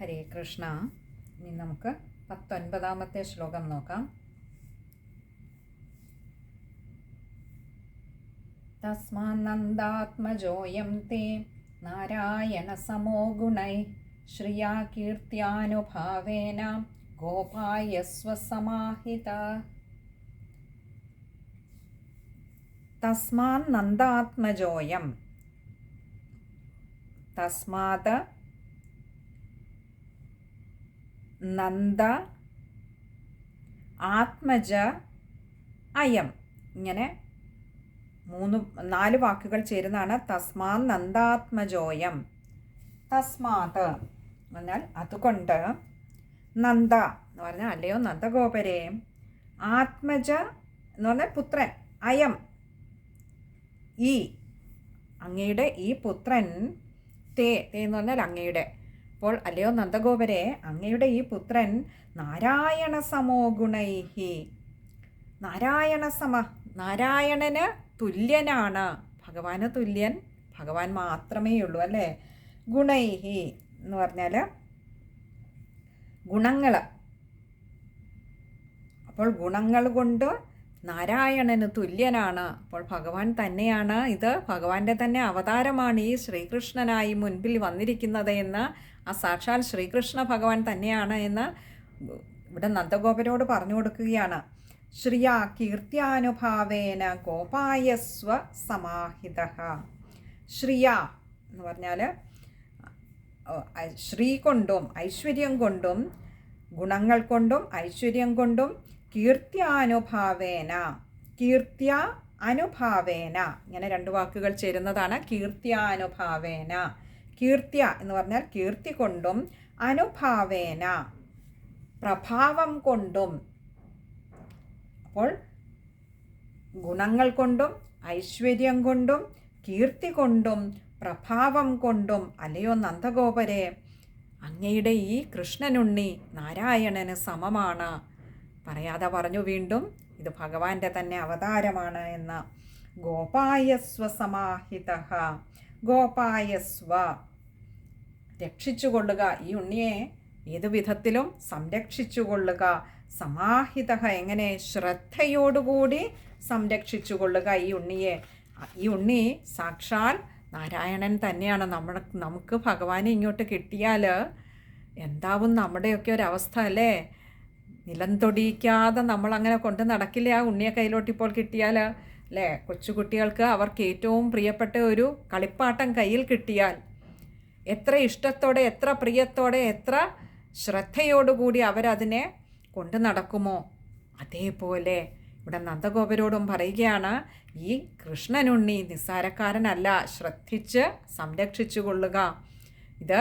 ഹരേ കൃഷ്ണ. ഇനി നമുക്ക് പത്തൊൻപതാമത്തെ ശ്ലോകം നോക്കാം. തസ്മാനന്ദാത്മജോയം തേ നാരായണസമോ ഗുണൈ ശ്രിയാ കീർത്തിയാനുഭാവേന ഗോപായസ്വസമാഹിത തസ്മാൻ നന്ദാത്മജോയം തസ്മാത് നന്ദ ആത്മജ അയം. ഇങ്ങനെ മൂന്ന് നാല് വാക്കുകൾ ചേരുന്നതാണ്. തസ്മാ നന്ദാത്മജോയം. തസ്മാത് എന്നാൽ അതുകൊണ്ട് നന്ദ എന്ന് പറഞ്ഞാൽ അല്ലയോ നന്ദഗോപരെ. ആത്മജ എന്ന് പറഞ്ഞാൽ പുത്രൻ അയം. ഈ അങ്ങയുടെ ഈ പുത്രൻ തേ തേ എന്ന് പറഞ്ഞാൽ അങ്ങയുടെ. അപ്പോൾ അല്ലയോ നന്ദഗോപരെ അങ്ങയുടെ ഈ പുത്രൻ നാരായണ സമോ ഗുണൈഹി. നാരായണ സമ നാരായണന് തുല്യനാണ്. ഭഗവാന് തുല്യൻ ഭഗവാൻ മാത്രമേ ഉള്ളൂ അല്ലേ? ഗുണൈഹി എന്ന് പറഞ്ഞാൽ ഗുണങ്ങൾ അപ്പോൾ ഗുണങ്ങൾ കൊണ്ട് നാരായണന് തുല്യനാണ്. അപ്പോൾ ഭഗവാൻ തന്നെയാണ് ഇത്. ഭഗവാന്റെ തന്നെ അവതാരമാണ് ഈ ശ്രീകൃഷ്ണനായി മുൻപിൽ വന്നിരിക്കുന്നത് എന്ന്. ആ സാക്ഷാൽ ശ്രീകൃഷ്ണ ഭഗവാൻ തന്നെയാണ് എന്ന് ഇവിടെ നന്ദഗോപരോട് പറഞ്ഞു കൊടുക്കുകയാണ്. ശ്രിയ കീർത്തിയാനുഭാവേന ഗോപായസ്വ സമാഹിത. ശ്രിയ എന്ന് പറഞ്ഞാൽ ശ്രീ കൊണ്ടും ഐശ്വര്യം കൊണ്ടും ഗുണങ്ങൾ കൊണ്ടും ഐശ്വര്യം കൊണ്ടും കീർത്തിയാനുഭാവേന കീർത്തിയ അനുഭാവേന. ഇങ്ങനെ രണ്ട് വാക്കുകൾ ചേരുന്നതാണ്. കീർത്യാനുഭാവേന കീർത്തിയ എന്ന് പറഞ്ഞാൽ കീർത്തി കൊണ്ടും അനുഭാവേന പ്രഭാവം കൊണ്ടും. അപ്പോൾ ഗുണങ്ങൾ കൊണ്ടും ഐശ്വര്യം കൊണ്ടും കീർത്തി കൊണ്ടും പ്രഭാവം കൊണ്ടും അല്ലയോ നന്ദഗോപരെ? അങ്ങയുടെ ഈ കൃഷ്ണനുണ്ണി നാരായണന് സമമാണ്. പറയാതെ പറഞ്ഞു വീണ്ടും ഇത് ഭഗവാന്റെ തന്നെ അവതാരമാണ് എന്ന് ഗോപായസ്വ സമാഹിത ഗോപായസ്വ. രക്ഷിച്ചുകൊള്ളുക ഈ ഉണ്ണിയെ ഏതു വിധത്തിലും സംരക്ഷിച്ചുകൊള്ളുക. സമാഹിത എങ്ങനെ ശ്രദ്ധയോടുകൂടി സംരക്ഷിച്ചുകൊള്ളുക ഈ ഉണ്ണിയെ? ഈ ഉണ്ണി സാക്ഷാൽ നാരായണൻ തന്നെയാണ്. നമ്മൾ നമുക്ക് ഭഗവാനെ ഇങ്ങോട്ട് കിട്ടിയാൽ എന്താവും നമ്മുടെയൊക്കെ ഒരവസ്ഥ അല്ലേ? നിലം തൊടിയിക്കാതെ നമ്മൾ അങ്ങനെ കൊണ്ട് നടക്കില്ല? ആ ഉണ്ണിയെ കയ്യിലോട്ട് ഇപ്പോൾ കിട്ടിയാൽ അല്ലേ? കൊച്ചുകുട്ടികൾക്ക് അവർക്ക് ഏറ്റവും പ്രിയപ്പെട്ട ഒരു കളിപ്പാട്ടം കയ്യിൽ കിട്ടിയാൽ എത്ര ഇഷ്ടത്തോടെ എത്ര പ്രിയത്തോടെ എത്ര ശ്രദ്ധയോടുകൂടി അവരതിനെ കൊണ്ട് നടക്കുമോ? അതേപോലെ ഇവിടെ നന്ദഗോപരോടും പറയുകയാണ് ഈ കൃഷ്ണനുണ്ണി നിസ്സാരക്കാരനല്ല. ശ്രദ്ധിച്ച് സംരക്ഷിച്ചു കൊള്ളുക ഇത്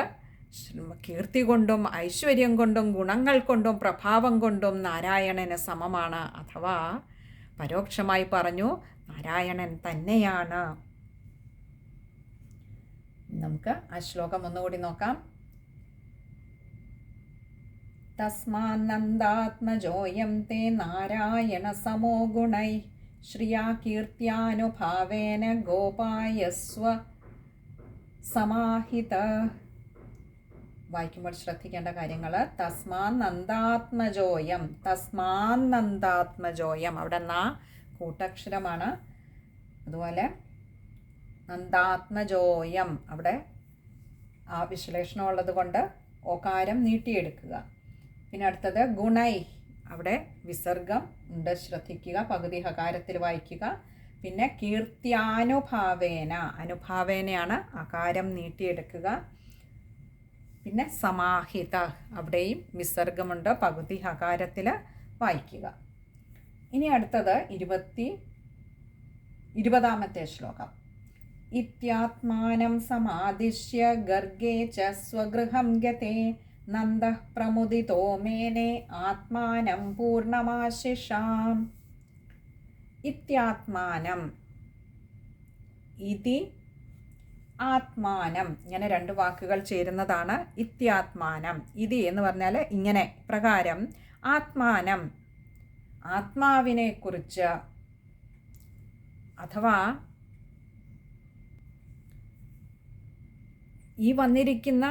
കീർത്തി കൊണ്ടും ഐശ്വര്യം കൊണ്ടും ഗുണങ്ങൾ കൊണ്ടും പ്രഭാവം കൊണ്ടും നാരായണന് സമമാണ്. അഥവാ പരോക്ഷമായി പറഞ്ഞു നാരായണൻ തന്നെയാണ്. നമുക്ക് ആ ശ്ലോകം ഒന്നുകൂടി നോക്കാം. തസ്മാനന്ദാത്മജോയം തേ നാരായണ സമോ ഗുണൈ. ശ്രിയാ കീർത്തിയാനുഭാവേന ഗോപായസ്വ സമാഹിത. വായിക്കുമ്പോൾ ശ്രദ്ധിക്കേണ്ട കാര്യങ്ങൾ. തസ്മാൻ നന്ദാത്മജോയം തസ്മാൻ നന്ദാത്മജോയം. അവിടെ നാ കൂട്ടക്ഷരമാണ്. അതുപോലെ നന്ദാത്മജോയം. അവിടെ ആ വിശ്ലേഷണം ഉള്ളത് കൊണ്ട് ഓകാരം നീട്ടിയെടുക്കുക. പിന്നെ അടുത്തത് ഗുണൈ. അവിടെ വിസർഗം ഉണ്ട്. ശ്രദ്ധിക്കുക പകുതി ഹകാരത്തിൽ വായിക്കുക. പിന്നെ കീർത്തിയാനുഭാവേന അനുഭാവേനയാണ് അകാരം നീട്ടിയെടുക്കുക. പിന്നെ സമാഹിത അവിടെയും വിസർഗമുണ്ട്. പകുതി ഹകാരത്തിൽ വായിക്കുക. ഇനി അടുത്തത് ഇരുപത്തി ഇരുപതാമത്തെ ശ്ലോകം. ഇത്യാത്മാനം സമാദിശ്യ ഗർഗേ ച സ്വഗൃഹം ഗതേ നന്ദ പ്രമുദിതോ മേനെ ആത്മാനം പൂർണമാശിഷാം. ഇത്യാത്മാനം ഇതി ആത്മാനം. ഇങ്ങനെ രണ്ട് വാക്കുകൾ ചേരുന്നതാണ് ഇത്യാത്മാനം. ഇതി എന്ന് പറഞ്ഞാൽ ഇങ്ങനെ പ്രകാരം. ആത്മാനം. ആത്മാവിനെ കുറിച്ച് അഥവാ ഈ വന്നിരിക്കുന്ന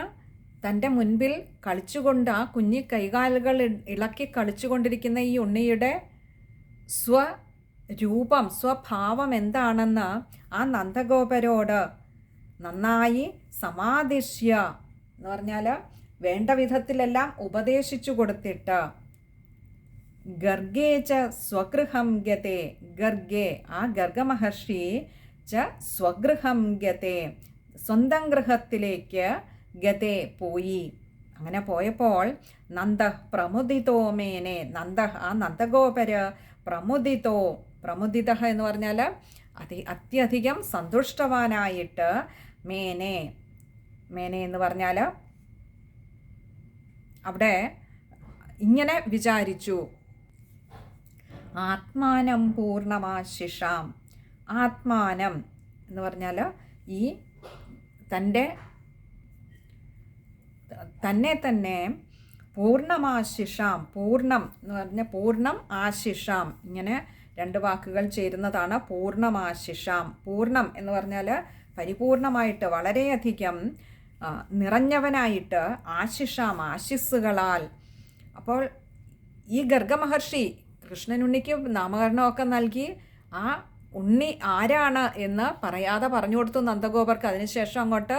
തന്റെ മുൻപിൽ കളിച്ചുകൊണ്ട് ആ കുഞ്ഞി കൈകാലുകൾ ഇളക്കി കളിച്ചുകൊണ്ടിരിക്കുന്ന ഈ ഉണ്ണിയുടെ സ്വരൂപം സ്വഭാവം എന്താണെന്ന് ആ നന്ദഗോപരോട് നന്നായി സമാദിഷ്യ എന്ന് പറഞ്ഞാൽ വേണ്ട വിധത്തിലെല്ലാം ഉപദേശിച്ചു കൊടുത്തിട്ട്. ഗർഗേ ച സ്വഗൃഹം ഗതേ. ഗർഗേ ആ ഗർഗമഹർഷി ച സ്വഗൃഹം ഗതേ. സ്വന്തം ഗൃഹത്തിലേക്ക് ഗതേ പോയി. അങ്ങനെ പോയപ്പോൾ നന്ദ പ്രമുദിതോ മേനെ. നന്ദ ആ നന്ദഗോപര പ്രമുദിതോ. പ്രമുദിത എന്ന് പറഞ്ഞാൽ അതി അത്യധികം സന്തുഷ്ടവാനായിട്ട് മേനെ മേനെ എന്ന് പറഞ്ഞാൽ അവിടെ ഇങ്ങനെ വിചാരിച്ചു. ആത്മാനം പൂർണമാശിഷാം ആത്മാനം എന്ന് പറഞ്ഞാൽ ഈ തന്റെ തന്നെ തന്നെ പൂർണമാശിഷാം പൂർണം എന്ന് പറഞ്ഞ പൂർണം ആശിഷാം ഇങ്ങനെ രണ്ട് വാക്കുകൾ ചേരുന്നതാണ് പൂർണമാശിഷാം പൂർണം എന്ന് പറഞ്ഞാൽ പരിപൂർണമായിട്ട് വളരെയധികം നിറഞ്ഞവനായിട്ട് ആശിഷാം ആശിസ്സുകളാൽ. അപ്പോൾ ഈ ഗർഗമഹർഷി കൃഷ്ണനുണ്ണിക്ക് നാമകരണമൊക്കെ നൽകി ആ ഉണ്ണി ആരാണ് എന്ന് പറയാതെ പറഞ്ഞു കൊടുത്തു നന്ദഗോപർക്ക്. അതിനുശേഷം അങ്ങോട്ട്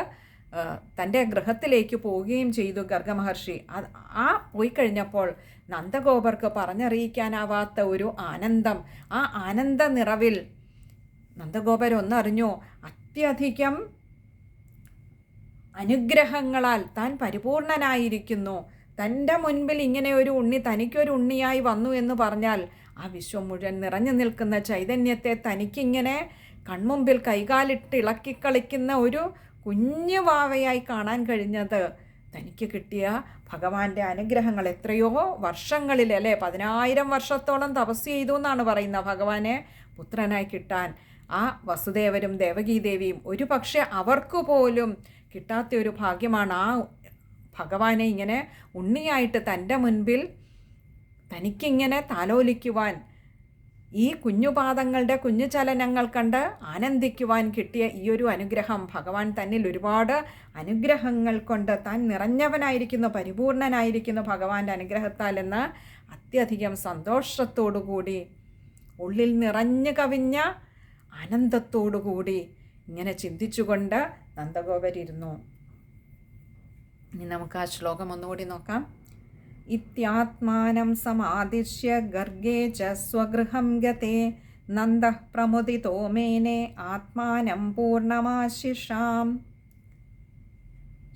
തന്റെ ഗൃഹത്തിലേക്ക് പോവുകയും ചെയ്തു ഗർഗമഹർഷി. ആ പോയി കഴിഞ്ഞപ്പോൾ നന്ദഗോപർക്ക് പറഞ്ഞറിയിക്കാനാവാത്ത ഒരു ആനന്ദം. ആ ആനന്ദ നിറവിൽ നന്ദഗോപർ ഒന്നറിഞ്ഞു അത്യധികം അനുഗ്രഹങ്ങളാൽ താൻ പരിപൂർണനായിരിക്കുന്നു. തന്റെ മുൻപിൽ ഇങ്ങനെ ഒരു ഉണ്ണി തനിക്കൊരു ഉണ്ണിയായി വന്നു എന്ന് പറഞ്ഞാൽ ആ വിശ്വം മുഴുവൻ നിറഞ്ഞു നിൽക്കുന്ന ചൈതന്യത്തെ തനിക്കിങ്ങനെ കൺമുമ്പിൽ കൈകാലിട്ട് ഇളക്കിക്കളിക്കുന്ന ഒരു കുഞ്ഞു വാവയായി കാണാൻ കഴിഞ്ഞത്. തനിക്ക് കിട്ടിയ ഭഗവാന്റെ അനുഗ്രഹങ്ങൾ എത്രയോ വർഷങ്ങളിൽ അല്ലേ പതിനായിരം വർഷത്തോളം തപസ് ചെയ്തു എന്നാണ് പറയുന്നത് ഭഗവാനെ പുത്രനായി കിട്ടാൻ. ആ വസുദേവരും ദേവകീദേവിയും ഒരു പക്ഷേ അവർക്ക് പോലും കിട്ടാത്ത ഒരു ഭാഗ്യമാണ് ആ ഭഗവാനെ ഇങ്ങനെ ഉണ്ണിയായിട്ട് തന്റെ മുൻപിൽ തനിക്കിങ്ങനെ താലോലിക്കുവാൻ ഈ കുഞ്ഞുപാദങ്ങളുടെ കുഞ്ഞു ചലനങ്ങൾ കണ്ട് ആനന്ദിക്കുവാൻ കിട്ടിയ ഈ ഒരു അനുഗ്രഹം ഭഗവാൻ തന്നിൽ ഒരുപാട് അനുഗ്രഹങ്ങൾ കൊണ്ട് താൻ നിറഞ്ഞവനായിരിക്കുന്നു പരിപൂർണനായിരിക്കുന്നു ഭഗവാന്റെ അനുഗ്രഹത്താൽ എന്ന് അത്യധികം സന്തോഷത്തോടുകൂടി ഉള്ളിൽ നിറഞ്ഞു കവിഞ്ഞ ആനന്ദത്തോടുകൂടി ഇങ്ങനെ ചിന്തിച്ചുകൊണ്ട് നന്ദഗോപരിരുന്നു. ഇനി നമുക്ക് ആ ശ്ലോകം ഒന്നുകൂടി നോക്കാം. ഇത്യാത്മാനം സമാദിശ്യ ഗർഗേ ച സ്വഗൃഹം ഗതേ നന്ദ പ്രമുദിതോ മേനെ ആത്മാനം പൂർണമാശിഷാം.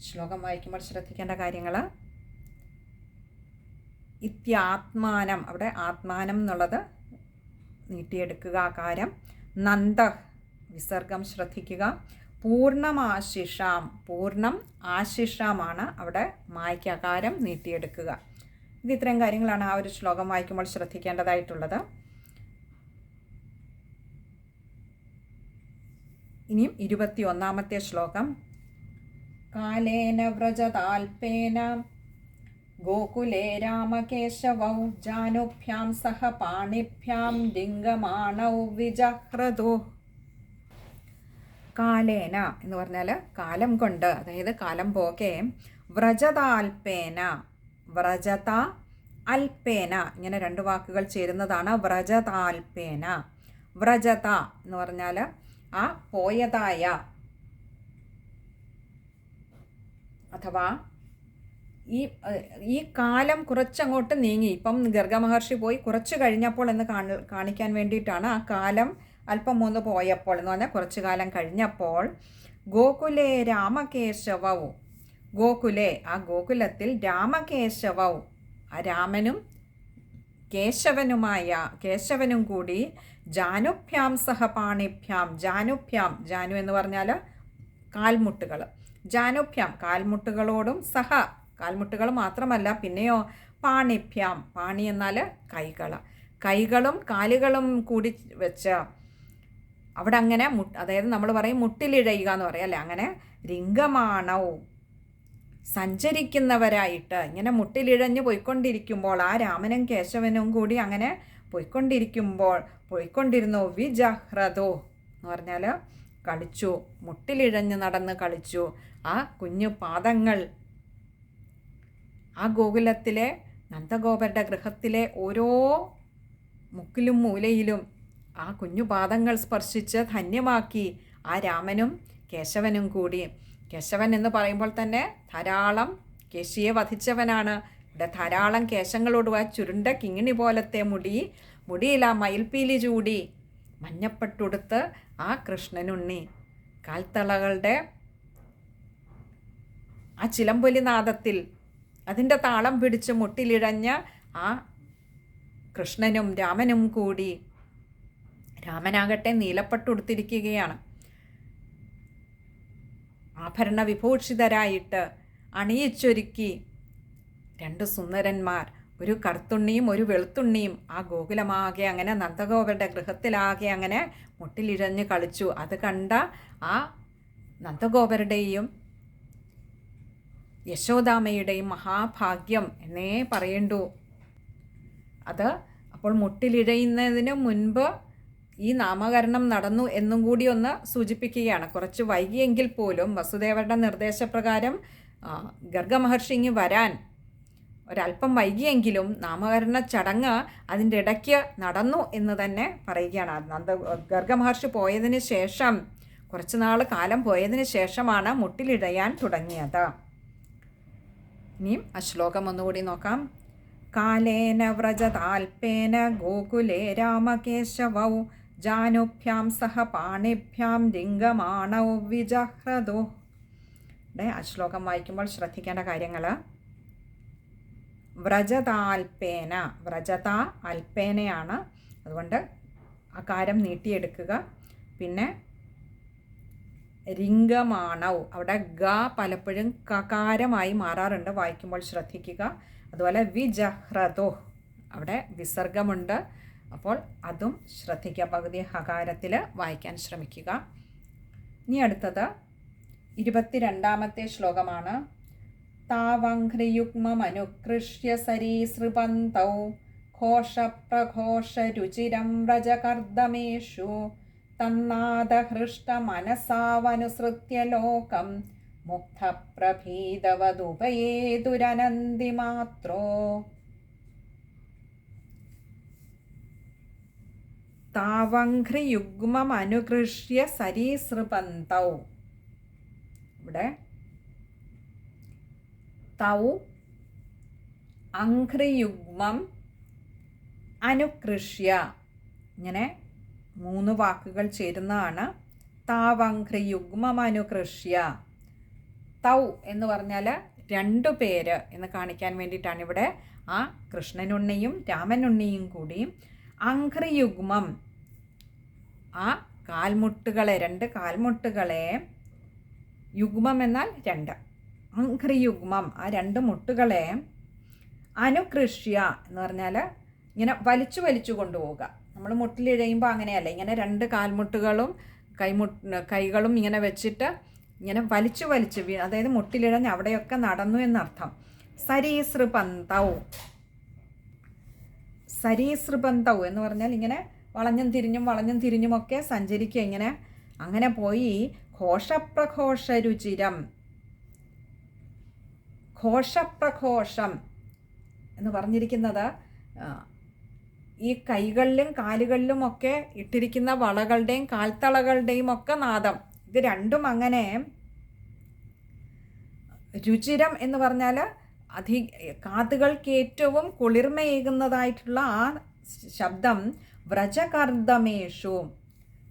ശ്ലോകം വായിക്കുമ്പോൾ ശ്രദ്ധിക്കേണ്ട കാര്യങ്ങൾ ഇത്യാത്മാനം അവിടെ ആത്മാനം എന്നുള്ളത് നീട്ടിയെടുക്കുക ആകാരം നന്ദ. വിസർഗം ശ്രദ്ധിക്കുക. പൂർണമാശിഷാം പൂർണം ആശിഷാമാണ് അവിടെ മായ്ക്കകാരം നീട്ടിയെടുക്കുക. ഇത് ഇത്രയും കാര്യങ്ങളാണ് ആ ഒരു ശ്ലോകം വായിക്കുമ്പോൾ ശ്രദ്ധിക്കേണ്ടതായിട്ടുള്ളത്. ഇനിയും ഇരുപത്തി ഒന്നാമത്തെ ശ്ലോകം. കാലേന വ്രജതാൽപേന ഗോകുലേ രാമകേശവൗ ജാനുഭ്യാം സഹ പാണിഭ്യാം लिङ्गमाणौ വിജഹ്രതു കാലേന എന്ന് പറഞ്ഞാൽ കാലം കൊണ്ട് അതായത് കാലം പോകെ വ്രജതാൽപേന വ്രജത അൽപേന. ഇങ്ങനെ രണ്ട് വാക്കുകൾ ചേരുന്നതാണ് വ്രജതാൽപേന. വ്രജത എന്ന് പറഞ്ഞാൽ ആ പോയതായ അഥവാ ഈ ഈ കാലം കുറച്ചങ്ങോട്ട് നീങ്ങി. ഇപ്പം ഗർഗ മഹർഷി പോയി കുറച്ച് കഴിഞ്ഞപ്പോൾ എന്ന് കാണി കാണിക്കാൻ വേണ്ടിയിട്ടാണ് ആ കാലം അല്പം ഒന്ന് പോയപ്പോൾ എന്ന് പറഞ്ഞാൽ കുറച്ച് കാലം കഴിഞ്ഞപ്പോൾ ഗോകുലേ രാമകേശവവും ഗോകുലേ ആ ഗോകുലത്തിൽ രാമകേശവവും ആ രാമനും കേശവനുമായ കേശവനും കൂടി ജാനുഭ്യാം സഹപാണിഭ്യാം ജാനുഭ്യാം ജാനു എന്ന് പറഞ്ഞാൽ കാൽമുട്ടുകൾ. ജാനുഭ്യാം കാൽമുട്ടുകളോടും സഹ കാൽമുട്ടുകൾ മാത്രമല്ല പിന്നെയോ പാണിഭ്യാം. പാണി എന്നാൽ കൈകൾ. കൈകളും കാലുകളും കൂടി വെച്ച് അവിടെ അങ്ങനെ മു അതായത് നമ്മൾ പറയും മുട്ടിലിഴയുക എന്ന് പറയാം. അല്ലേ? അങ്ങനെ രിംഗമാണവും സഞ്ചരിക്കുന്നവരായിട്ട് ഇങ്ങനെ മുട്ടിലിഴഞ്ഞ് പോയിക്കൊണ്ടിരിക്കുമ്പോൾ ആ രാമനും കേശവനും കൂടി അങ്ങനെ പോയിക്കൊണ്ടിരിക്കുമ്പോൾ പോയിക്കൊണ്ടിരുന്നു വിജഹ്രതോ എന്ന് പറഞ്ഞാൽ കളിച്ചു മുട്ടിലിഴഞ്ഞ് നടന്ന് കളിച്ചു. ആ കുഞ്ഞു പാദങ്ങൾ ആ ഗോകുലത്തിലെ നന്ദഗോപരുടെ ഗൃഹത്തിലെ ഓരോ മുക്കിലും മൂലയിലും ആ കുഞ്ഞു പാദങ്ങൾ സ്പർശിച്ച് ധന്യമാക്കി ആ രാമനും കേശവനും കൂടി. കേശവൻ എന്ന് പറയുമ്പോൾ തന്നെ ധാരാളം കേശിയെ വധിച്ചവനാണ്. ഇവിടെ ധാരാളം കേശങ്ങളോടുവ ചുരുണ്ട കിങ്ങിണി പോലത്തെ മുടി മുടിയിൽ ആ മയിൽപ്പീലി ചൂടി മഞ്ഞപ്പെട്ടുടുത്ത് ആ കൃഷ്ണനുണ്ണി. കാൽത്തളകളുടെ ആ ചിലമ്പൊലി നാദത്തിൽ അതിന്റെ താളം പിടിച്ച് മുട്ടിലിഴഞ്ഞ ആ കൃഷ്ണനും രാമനും കൂടി രാമനാകട്ടെ നീലപ്പെട്ടുടുത്തിരിക്കുകയാണ്. ആഭരണ വിഭൂഷിതരായിട്ട് അണിയിച്ചൊരുക്കി രണ്ട് സുന്ദരന്മാർ ഒരു കറുത്തുണ്ണിയും ഒരു വെളുത്തുണ്ണിയും ആ ഗോകുലമാകെ അങ്ങനെ നന്ദഗോപരുടെ ഗൃഹത്തിലാകെ അങ്ങനെ മുട്ടിലിഴഞ്ഞ് കളിച്ചു. അത് കണ്ട ആ നന്ദഗോപരുടെയും യശോദാമയുടെയും മഹാഭാഗ്യം എന്നേ പറയണ്ടു. അത് അപ്പോൾ മുട്ടിലിഴയുന്നതിന് മുൻപ് ഈ നാമകരണം നടന്നു എന്നും കൂടി ഒന്ന് സൂചിപ്പിക്കുകയാണ്. കുറച്ച് വൈകിയെങ്കിൽ പോലും വസുദേവരുടെ നിർദ്ദേശപ്രകാരം ഗർഗമഹർഷി ഇങ്ങ് വരാൻ ഒരല്പം വൈകിയെങ്കിലും നാമകരണ ചടങ്ങ് അതിന്റെ ഇടയ്ക്ക് നടന്നു എന്ന് തന്നെ പറയുകയാണ്. നന്ദ ഗർഗമഹർഷി പോയതിന് ശേഷം കുറച്ച് നാൾ കാലം പോയതിന് ശേഷമാണ് മുട്ടിലിഴയാൻ തുടങ്ങിയത്. ഇനിയും ആ ശ്ലോകം ഒന്നുകൂടി നോക്കാം. കാലേന വ്രജതാൽപേന ഗോകുലേ രാമകേശവൗ ജാനുഭ്യാം സഹ പാണിഭ്യാം ലിംഗമാണൗ വിജഹ്രദോ. ആ ശ്ലോകം വായിക്കുമ്പോൾ ശ്രദ്ധിക്കേണ്ട കാര്യങ്ങൾ വ്രജതാൽപേന വ്രജത അൽപേനയാണ്. അതുകൊണ്ട് ആ കാരം നീട്ടിയെടുക്കുക. പിന്നെ രിംഗമാണൗ. അവിടെ ഗ പലപ്പോഴും കകാരമായി മാറാറുണ്ട്. വായിക്കുമ്പോൾ ശ്രദ്ധിക്കുക. അതുപോലെ വിജഹ്രതോ അവിടെ വിസർഗമുണ്ട്. അപ്പോൾ അതും ശ്രദ്ധിക്കുക. പകുതി ഹകാരത്തിൽ വായിക്കാൻ ശ്രമിക്കുക. ഇനി അടുത്തത് ഇരുപത്തിരണ്ടാമത്തെ ശ്ലോകമാണ്. താവഘ്രിയുഗ്മമനുകൃഷ്യ സരീസൃപന്തൗ ഘോഷപ്രഘോഷരുചിരം വ്രജകർദ്ദമേഷു തന്നാദഹൃഷ്ടമനസാവനുസൃത്യ ലോകം മുഗ്ധപ്രഭീതവതുപയേതുരനന്ദിമാത്രോ താവഘ്രിയുഗ്മമനുകൃഷ്യ സരീസൃപന്തൗ. ഇവിടെ തൗ അഘ്രിയുഗ്മം അനുകൃഷ്യ. ഇങ്ങനെ മൂന്ന് വാക്കുകൾ ചേരുന്നതാണ്. താവഘ്രിയുഗ്മം യുഗ്മമനുകൃഷ്യ തൗ എന്ന് പറഞ്ഞാൽ രണ്ടു പേര് എന്ന് കാണിക്കാൻ വേണ്ടിയിട്ടാണ് ഇവിടെ ആ കൃഷ്ണനുണ്ണിയും രാമനുണ്ണിയും കൂടി അംഘ്രയുഗ്മം ആ കാൽമുട്ടുകളെ രണ്ട് കാൽമുട്ടുകളെ യുഗ്മം എന്നാൽ രണ്ട്. അംഘ്രയുഗ്മം ആ രണ്ട് മുട്ടുകളെ അനുകൃഷ്യ എന്ന് പറഞ്ഞാൽ ഇങ്ങനെ വലിച്ചു വലിച്ചു കൊണ്ടുപോവുക. നമ്മൾ മുട്ടിലിഴയുമ്പോൾ അങ്ങനെയല്ല. ഇങ്ങനെ രണ്ട് കാൽമുട്ടുകളും കൈമുട്ട് കൈകളും ഇങ്ങനെ വെച്ചിട്ട് ഇങ്ങനെ വലിച്ചു വലിച്ച് അതായത് മുട്ടിലിഴഞ്ഞ് അവിടെയൊക്കെ നടന്നു എന്നർത്ഥം. സരീസൃപന്തൗ. സരീസൃപന്തൗ എന്ന് പറഞ്ഞാൽ ഇങ്ങനെ വളഞ്ഞും തിരിഞ്ഞും വളഞ്ഞും തിരിഞ്ഞുമൊക്കെ സഞ്ചരിക്കുക. ഇങ്ങനെ അങ്ങനെ പോയി ഘോഷപ്രഘോഷ ഘോഷപ്രഘോഷരുചിരം. ഘോഷപ്രഘോഷം എന്ന് പറഞ്ഞിരിക്കുന്നത് ഈ കൈകളിലും കാലുകളിലും ഒക്കെ ഇട്ടിരിക്കുന്ന വളകളുടെയും കാൽത്തളകളുടെയും ഒക്കെ നാദം. ഇത് രണ്ടും അങ്ങനെ രുചിരം എന്ന് പറഞ്ഞാൽ അധി കാതുകൾക്ക് ഏറ്റവും കുളിർമയേകുന്നതായിട്ടുള്ള ആ ശബ്ദം വ്രജകർദ്ദമേഷു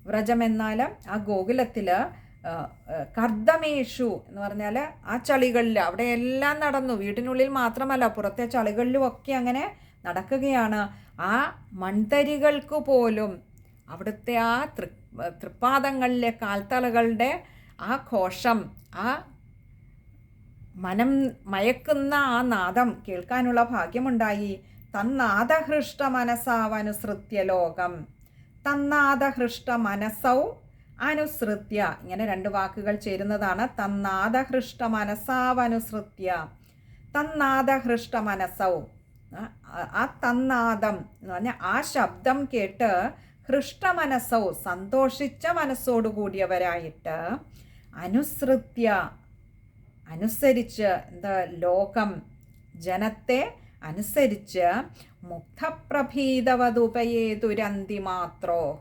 വ്രജം എന്നാൽ ആ ഗോകുലത്തിൽ കർദ്ദമേഷു എന്ന് പറഞ്ഞാൽ ആ ചളികളിൽ അവിടെ എല്ലാം നടന്നു. വീട്ടിനുള്ളിൽ മാത്രമല്ല പുറത്തെ ചളികളിലും ഒക്കെ അങ്ങനെ നടക്കുകയാണ്. ആ മൺതരികൾക്ക് പോലും അവിടുത്തെ ആ തൃ തൃപ്പാദങ്ങളിലെ കാൽത്തലകളുടെ ആ ഘോഷം ആ മനം മയക്കുന്ന ആ നാദം കേൾക്കാനുള്ള ഭാഗ്യമുണ്ടായി. തന്നാദഹൃഷ്ട മനസ്സാവനുസൃത്യ ലോകം. തന്നാദഹൃഷ്ട മനസ്സൗ അനുസൃത്യ. ഇങ്ങനെ രണ്ട് വാക്കുകൾ ചേരുന്നതാണ്. തന്നാദഹൃഷ്ട മനസ്സാവനുസൃത്യ തന്നാദഹൃഷ്ട മനസ്സൗ. ആ തന്നാദം എന്ന് പറഞ്ഞാൽ ആ ശബ്ദം കേട്ട് ഹൃഷ്ടമനസ്സോ സന്തോഷിച്ച മനസ്സോടുകൂടിയവരായിട്ട് അനുസൃത്യ അനുസരിച്ച് എന്താ ലോകം ജനത്തെ അനുസരിച്ച് മുക്തപ്രഭീതവതുപയേതുരന്തി മാത്രോ?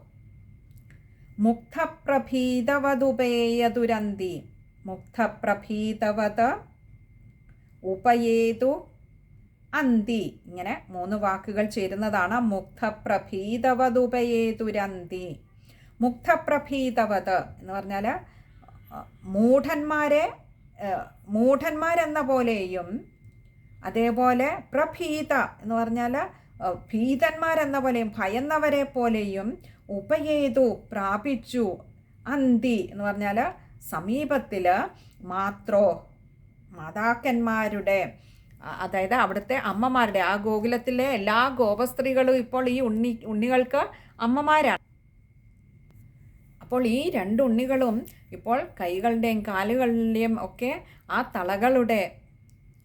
മുക്തപ്രഭീതവതുപേയതുരന്തി മുക്തപ്രഭീതവത് ഉപയേതു അന്തി. ഇങ്ങനെ മൂന്ന് വാക്കുകൾ ചേരുന്നതാണ്. മുക്തപ്രഭീതവതുപയേതുരന്തി മുക്തപ്രഭീതവത് എന്ന് പറഞ്ഞാൽ മൂഢന്മാരെ മൂഢന്മാരെന്ന പോലെയും അതേപോലെ പ്രഭീത എന്ന് പറഞ്ഞാൽ ഭീതന്മാരെന്ന പോലെയും ഭയന്നവരെ പോലെയും ഉപയേതു പ്രാപിച്ചു അന്തി എന്ന് പറഞ്ഞാൽ സമീപത്തിൽ മാത്രോ മാതാക്കന്മാരുടെ അതായത് അവിടുത്തെ അമ്മമാരുടെ ആ ഗോകുലത്തിലെ എല്ലാ ഗോപസ്ത്രീകളും ഇപ്പോൾ ഈ ഉണ്ണി ഉണ്ണികൾക്ക് അമ്മമാരാണ്. അപ്പോൾ ഈ രണ്ട് ഉണ്ണികളും ഇപ്പോൾ കൈകളുടെയും കാലുകളുടെയും ഒക്കെ ആ തളകളുടെ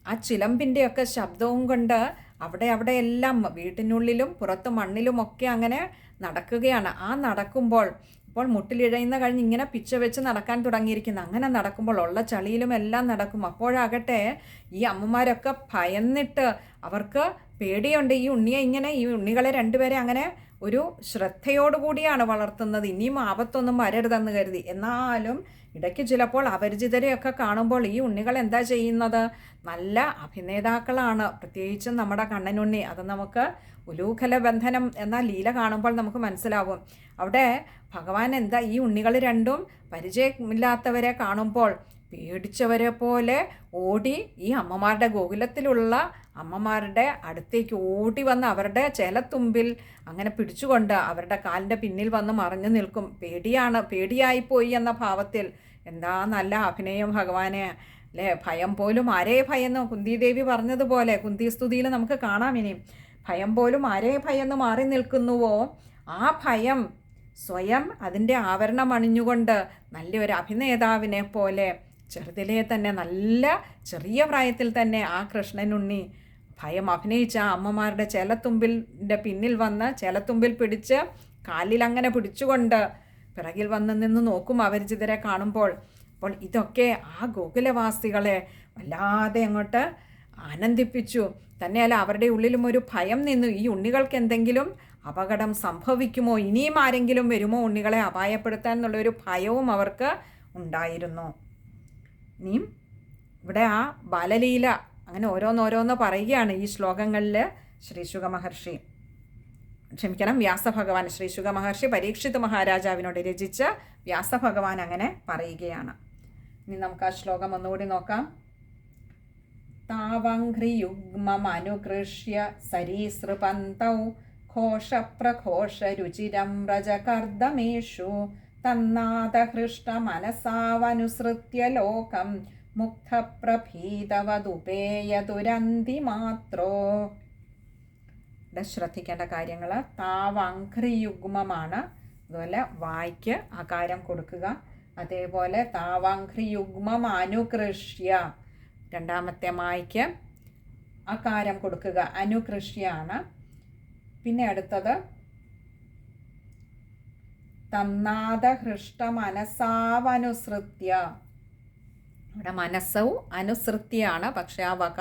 ആ ചിലമ്പിന്റെയൊക്കെ ശബ്ദവും കൊണ്ട് അവിടെ അവിടെ എല്ലാം വീട്ടിനുള്ളിലും പുറത്ത് മണ്ണിലും ഒക്കെ അങ്ങനെ നടക്കുകയാണ്. ആ നടക്കുമ്പോൾ ഇപ്പോൾ മുട്ടിലിഴയുന്ന കഴിഞ്ഞ് ഇങ്ങനെ പിച്ച വെച്ച് നടക്കാൻ തുടങ്ങിയിരിക്കുന്നു. അങ്ങനെ നടക്കുമ്പോൾ ഉള്ള ചളിയിലും എല്ലാം നടക്കും. അപ്പോഴാകട്ടെ ഈ അമ്മമാരൊക്കെ ഭയന്നിട്ട് അവർക്ക് പേടിയുണ്ട്. ഈ ഉണ്ണിയെ ഇങ്ങനെ ഈ ഉണ്ണികളെ രണ്ടുപേരെ അങ്ങനെ ഒരു ശ്രദ്ധയോടുകൂടിയാണ് വളർത്തുന്നത്. ഇനിയും ആപത്തൊന്നും വരരുതെന്ന് കരുതി. എന്നാലും ഇടയ്ക്ക് ചിലപ്പോൾ അപരിചിതരെയൊക്കെ കാണുമ്പോൾ ഈ ഉണ്ണികൾ എന്താ ചെയ്യുന്നത്? നല്ല അഭിനേതാക്കളാണ്. പ്രത്യേകിച്ചും നമ്മുടെ കണ്ണനുണ്ണി. അത് നമുക്ക് ഉലൂഖല ബന്ധനം എന്ന ലീല കാണുമ്പോൾ നമുക്ക് മനസ്സിലാവും. അവിടെ ഭഗവാൻ എന്താ ഈ ഉണ്ണികൾ രണ്ടും പരിചയമില്ലാത്തവരെ കാണുമ്പോൾ പേടിച്ചവരെ പോലെ ഓടി ഈ അമ്മമാരുടെ ഗോകുലത്തിലുള്ള അമ്മമാരുടെ അടുത്തേക്ക് ഓടി വന്ന് അവരുടെ ചേലത്തുമ്പിൽ അങ്ങനെ പിടിച്ചുകൊണ്ട് അവരുടെ കാലിന്റെ പിന്നിൽ വന്ന് മറിഞ്ഞു നിൽക്കും. പേടിയാണ് പേടിയായിപ്പോയി എന്ന ഭാവത്തിൽ എന്താ നല്ല അഭിനയം ഭഗവാനെ. അല്ലേ? ഭയം പോലും ആരേ ഭയന്നു? കുന്തിദേവി പറഞ്ഞതുപോലെ കുന്തി സ്തുതിയിൽ നമുക്ക് കാണാം ഇനി. ഭയം പോലും ആരേ ഭയന്ന് മാറി നിൽക്കുന്നുവോ? ആ ഭയം സ്വയം അതിന്റെ ആവരണം അണിഞ്ഞുകൊണ്ട് നല്ലൊരു അഭിനേതാവിനെ പോലെ ചെറുതിലെ തന്നെ നല്ല ചെറിയ പ്രായത്തിൽ തന്നെ ആ കൃഷ്ണനുണ്ണി ഭയം അഭിനയിച്ച അമ്മമാരുടെ ചേലത്തുമ്പിന്റെ പിന്നിൽ വന്ന് ചേലത്തുമ്പിൽ പിടിച്ച് കാലിൽ അങ്ങനെ പിടിച്ചുകൊണ്ട് പിറകിൽ വന്ന് നിന്ന് നോക്കും അപരിചിതരെ കാണുമ്പോൾ. അപ്പോൾ ഇതൊക്കെ ആ ഗോകുലവാസികളെ വല്ലാതെ അങ്ങോട്ട് ആനന്ദിപ്പിച്ചു. തന്നെയല്ല അവരുടെ ഉള്ളിലും ഒരു ഭയം നിന്നു. ഈ ഉണ്ണികൾക്ക് എന്തെങ്കിലും അപകടം സംഭവിക്കുമോ? ഇനിയും ആരെങ്കിലും വരുമോ ഉണ്ണികളെ അപായപ്പെടുത്താൻ എന്നുള്ളൊരു ഭയവും അവർക്ക് ഉണ്ടായിരുന്നു. ഇനിയും ഇവിടെ ആ ബാലലീല അങ്ങനെ ഓരോന്നോരോന്ന് പറയുകയാണ് ഈ ശ്ലോകങ്ങളിൽ ശ്രീശുഖ മഹർഷി ക്ഷമിക്കണം വ്യാസഭഗവാൻ ശ്രീശുഖ മഹർഷി പരീക്ഷിത് മഹാരാജാവിനോട് രചിച്ച വ്യാസഭഗവാൻ അങ്ങനെ പറയുകയാണ്. ഇനി നമുക്ക് ആ ശ്ലോകം ഒന്നുകൂടി നോക്കാം. താവംഘ്രിയുഗ്മനുകൃഷ്യ സരീസൃപന്തൗ ഘോഷപ്രഘോഷരുചിരം വ്രജകർദ്ദമേഷു തന്നാദഹൃഷ്ടമനസാവനുസൃത്യ ലോകം മുഗ്ധപ്രഭീതവതുപേയതുരന്തി മാത്രോ ഇവിടെ ശ്രദ്ധിക്കേണ്ട കാര്യങ്ങൾ. താവാഘ്രിയുഗ്മമാണ് അതുപോലെ വായ്ക്ക് ആകാരം കൊടുക്കുക. അതേപോലെ താവാങ്ക്രിയുഗ്മം അനുകൃഷ്യ. രണ്ടാമത്തെ മായ്ക്ക് ആകാരം കൊടുക്കുക. അനുകൃഷ്യാണ്. പിന്നെ അടുത്തത് തന്നാദഹൃഷ്ട മനസ്സാവനുസൃത്യ. ഇവിടെ മനസ്സവും അനുസൃത്യാണ്. പക്ഷെ ആ വക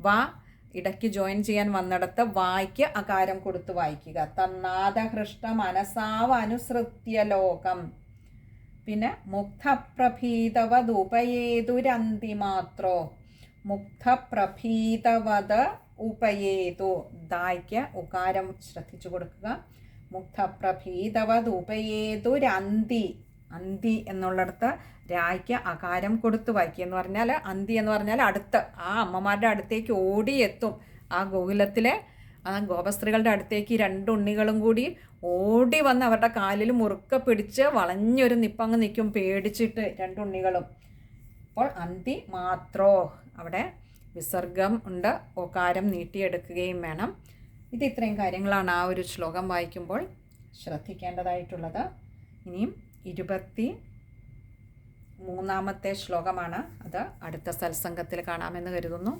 വ ഇടയ്ക്ക് ജോയിൻ ചെയ്യാൻ വന്നിടത്ത് വായിക്ക് അകാരം കൊടുത്ത് വായിക്കുക. തന്നാദഹൃഷ്ട മനസ്സാവ് അനുസൃത്യ ലോകം. പിന്നെ മുഗ്ധപ്രഭീതവതുപയേതുരന്തി മാത്രോ മുഗ്ധപ്രഭീതവത് ഉപയേതു. ദായ്ക്ക് ഉകാരം ശ്രദ്ധിച്ചു കൊടുക്കുക. മുഗ്ധപ്രഭീതവത് ഉപയേതുരന്തി അന്തി എന്നുള്ളിടത്ത് രായ്ക്ക് അകാരം കൊടുത്തു വായിക്കുക എന്ന് പറഞ്ഞാൽ അന്തി എന്ന് പറഞ്ഞാൽ അടുത്ത്. ആ അമ്മമാരുടെ അടുത്തേക്ക് ഓടിയെത്തും. ആ ഗോകുലത്തിലെ ആ ഗോപസ്ത്രീകളുടെ അടുത്തേക്ക് രണ്ട് ഉണ്ണികളും കൂടി ഓടി വന്ന് അവരുടെ കാലിൽ മുറുക്ക പിടിച്ച് വളഞ്ഞൊരു നിപ്പങ്ങ് നിൽക്കും പേടിച്ചിട്ട് രണ്ട് ഉണ്ണികളും. അപ്പോൾ അന്തി മാത്രോ അവിടെ വിസർഗം ഉണ്ട്. ഓകാരം നീട്ടിയെടുക്കുകയും വേണം. ഇത് ഇത്രയും കാര്യങ്ങളാണ് ആ ഒരു ശ്ലോകം വായിക്കുമ്പോൾ ശ്രദ്ധിക്കേണ്ടതായിട്ടുള്ളത്. ഇനിയും ഇരുപത്തി മൂന്നാമത്തെ ശ്ലോകമാണ്. അത് അടുത്ത സത്സംഗത്തിൽ കാണാമെന്ന് കരുതുന്നു.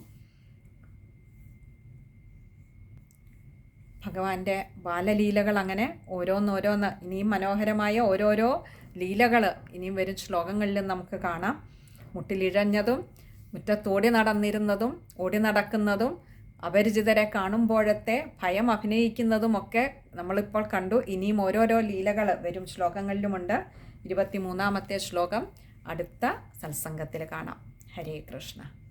ഭഗവാന്റെ ബാലലീലകൾ അങ്ങനെ ഓരോന്നോരോന്ന് ഇനിയും മനോഹരമായ ഓരോരോ ലീലകൾ ഇനിയും വരും ശ്ലോകങ്ങളിലും നമുക്ക് കാണാം. മുട്ടിലിഴഞ്ഞതും മുറ്റത്തോടി നടന്നിരുന്നതും ഓടി നടക്കുന്നതും അപരിചിതരെ കാണുമ്പോഴത്തെ ഭയം അഭിനയിക്കുന്നതുമൊക്കെ നമ്മളിപ്പോൾ കണ്ടു. ഇനിയും ഓരോരോ ലീലകൾ വരും ശ്ലോകങ്ങളിലുമുണ്ട്. ഇരുപത്തി മൂന്നാമത്തെ ശ്ലോകം അടുത്ത സത്സംഗത്തിൽ കാണാം. ഹരേ കൃഷ്ണ.